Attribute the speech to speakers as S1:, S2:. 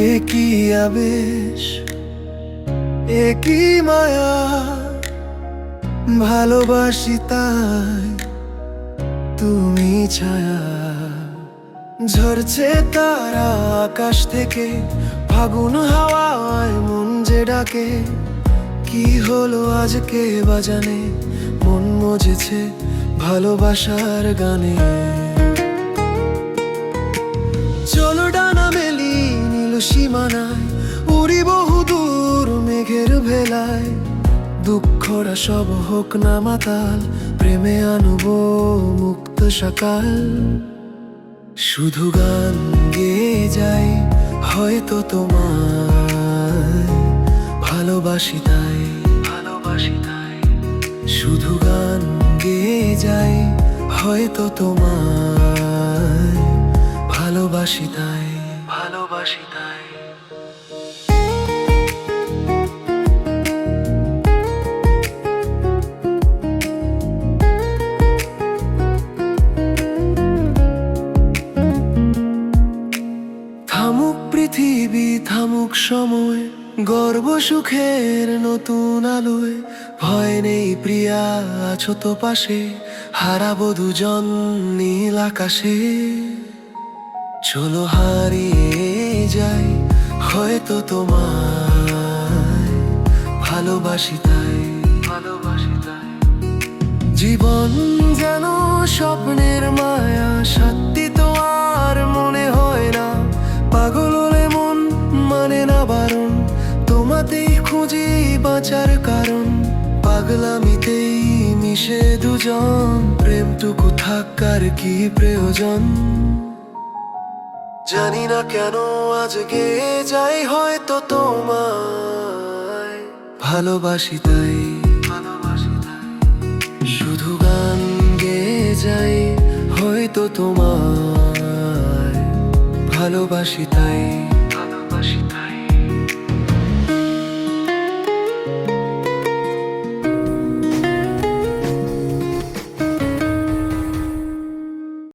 S1: কি আবেশ, একই মায়া, ভালোবাসি তাই তুমি ছায়া। ঝরছে তারা আকাশ থেকে, ফাগুন হাওয়ায় মন যে ডাকে। কি হলো আজকে বাজানে? মন মজেছে ভালোবাসার গানে। মেঘের ভেলায় দুঃখরা সব হোক না মাতাল, প্রেমে আনব মুক্ত সকাল। শুধু গান গেয়ে যাই, হয়তো তোমার ভালোবাসি তাই ভালোবাসি তাই। শুধু গান গেয়ে যাই, হয়তো তোমার ভালোবাসি তাই ভালোবাসি তাই। থামুক পৃথিবী, থামুক সময়, গর্ব সুখের নতুন আলোয়। ভয় নেই প্রিয়া, আছো তো পাশে, হারাবো দুজন নীল আকাশে। চলো হারিয়ে যাই, হয়তো তোমায় ভালোবাসি তাই ভালোবাসি তাই। জীবন যেন পাগলামিতেই মিশে দুজন। প্রেমটুকু থাকার কি প্রয়োজন? জানি না কেন আজকে যাই হয়তো তোমায়। ভালোবাসি তাই। শুধু গান গেয়ে যাই হয়তো তোমায়। ভালোবাসি তাই।